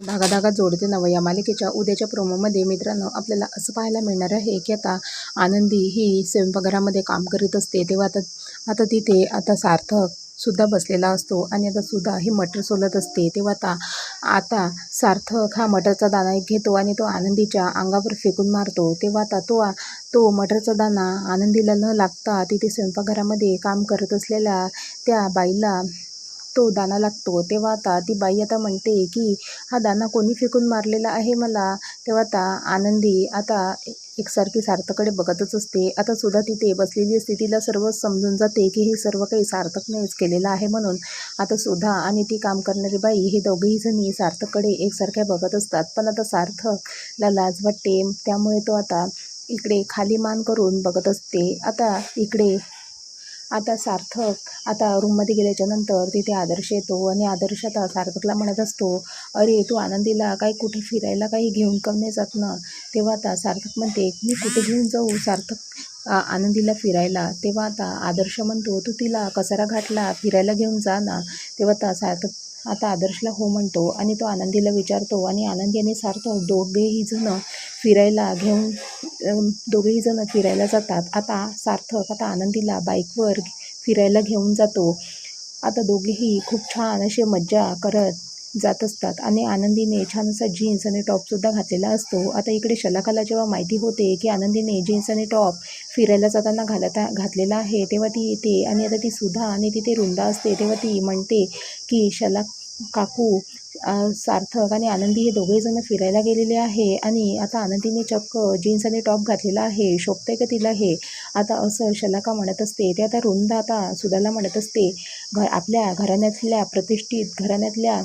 धागा धागा जोडते नवं. या मालिकेच्या उद्याच्या प्रोमोमध्ये मित्रांनो आपल्याला असं पाहायला मिळणार आहे की आता आनंदी ही स्वयंपाकघरामध्ये काम करीत असते. तेव्हा आता आता तिथे आता सार्थक सुद्धा बसलेला असतो आणि आता सुद्धा ही मटर सोलत असते. तेव्हा आता आता सार्थक हा मटरचा दाणा एक घेतो आणि तो आनंदीच्या अंगावर फेकून मारतो. तेव्हा आता तो तो मटरचा दाणा आनंदीला न लागता तिथे स्वयंपाकघरामध्ये काम करत असलेल्या त्या बाईला तो दाना लागतो. तेव्हा आता ती बाई आता म्हणते की हा दाना कोणी फेकून मारलेला आहे मला? तेव्हा आता आनंदी आता एकसारखी सार्थकडे बघतच असते. आता सुद्धा तिथे बसलेली असते. तिला सर्व समजून जाते की हे सर्व काही सार्थकनेच केलेलं आहे म्हणून. आता सुद्धा आणि ती काम करणारी बाई हे दोघेही जणी सार्थककडे एकसारख्या बघत असतात. पण आता सार्थकला लाज वाटते. त्यामुळे तो आता इकडे खाली मान करून बघत असते. आता इकडे आता सार्थक आता रूममध्ये गेल्याच्यानंतर तिथे आदर्श येतो आणि आदर्श आता सार्थकला म्हणत असतो अरे तू आनंदीला काही कुठे फिरायला काही घेऊन कम नाही जात ना? तेव्हा आता सार्थक म्हणते मी कुठे घेऊन जाऊ सार्थक? आनंदीला फिरायला. तेव्हा आता आदर्श म्हणतो तू तिला कसारा घाटला फिरायला घेऊन जा ना. तेव्हा आता सार्थक आता आदर्शला हो म्हणतो आणि तो आनंदीला विचारतो आणि आनंदी आणि सार्थक दोघेही जण फिरायला घेऊन दोघेही जण फिरायला जातात. आता सार्थक आता आनंदीला बाईकवर फिरायला घेऊन जातो. आता दोघेही खूप छान असे मज्जा करत जात असतात. आणि आनंदीने छान असा जीन्स आणि टॉपसुद्धा घातलेला असतो. आता इकडे शलाकाला जेव्हा माहिती होते की आनंदीने जीन्स आणि टॉप फिरायला जाताना घालता घातलेला आहे तेव्हा ती येते आणि आता ती सुधा आणि तिथे रुंदा असते. तेव्हा ती म्हणते की शलाक काकू सार्थक आणि आनंदी हे दोघेजण फिरायला गेलेले आहे आणि आता आनंदीने चक्क जीन्स आणि टॉप घातलेला आहे. शोभते का तिला हे? आता असं शलाका म्हणत असते. ते आता रुंद आता सुधाला म्हणत असते. घर आपल्या घराण्यातल्या प्रतिष्ठित घराण्यातल्या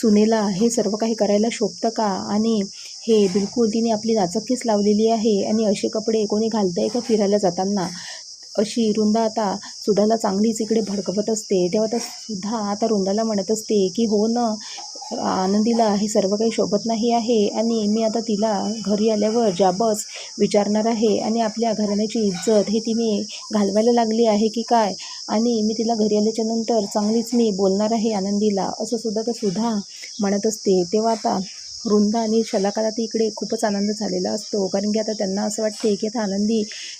सुनेला हे सर्व काही करायला शोभतं का? आणि हे बिलकुल तिने आपली नाचक्कीच लावलेली आहे. आणि असे कपडे कोणी घालतंय का फिरायला जाताना? अशी रुंदा आता सुधाला चांगलीच इकडे भडकवत असते. तेव्हा आता सुद्धा आता रुंदाला म्हणत असते की हो ना आनंदीला हे सर्व काही शोभत नाही आहे आणि मी आता तिला घरी आल्यावर जाबच विचारणार आहे आणि आपल्या घराण्याची इज्जत हे तिने घालवायला लागली आहे की काय? आणि मी तिला घरी आल्याच्यानंतर चांगलीच मी बोलणार आहे आनंदीला. असं सुद्धा तर सुद्धा म्हणत असते. तेव्हा आता वृंदा आणि शलाकाला तर इकडे खूपच आनंद झालेला असतो. कारण की आता त्यांना असं वाटते की आता आनंदी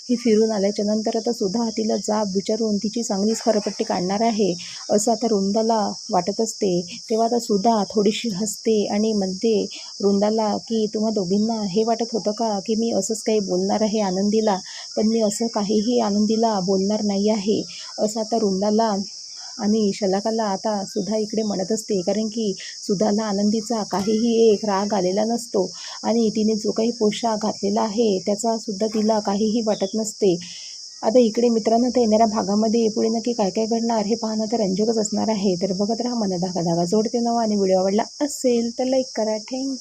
ही फिरून आल्याच्यानंतर आता सुद्धा तिला जाब विचारून तिची चांगलीच खरपट्टी काढणार आहे असं आता वृंदाला वाटत असते. तेव्हा आता सुद्धा थोडीशी हसते आणि म्हणते वृंदाला की तुम्हा दोघींना हे वाटत होतं का की मी असंच काही बोलणार आहे आनंदीला? पण मी असं काहीही आनंदीला बोलणार नाही आहे. असं आता वृंदाला आणि शलाकाला आता सुधा इकडे म्हणत असते कारण की सुधाला आनंदीचा काहीही एक राग आलेला नसतो आणि तिने जो काही पोशाख घातलेला आहे त्याचा सुद्धा तिला काहीही वाटत नसते. आता इकडे मित्रांनो तर येणाऱ्या भागामध्ये पुढे नक्की काय काय घडणार हे पाहणं तर रंजकच असणार आहे. तर बघत राहा मला धागा धागा जोडते नवा आणि व्हिडिओ आवडला असेल तर लाईक करा. थँक्यू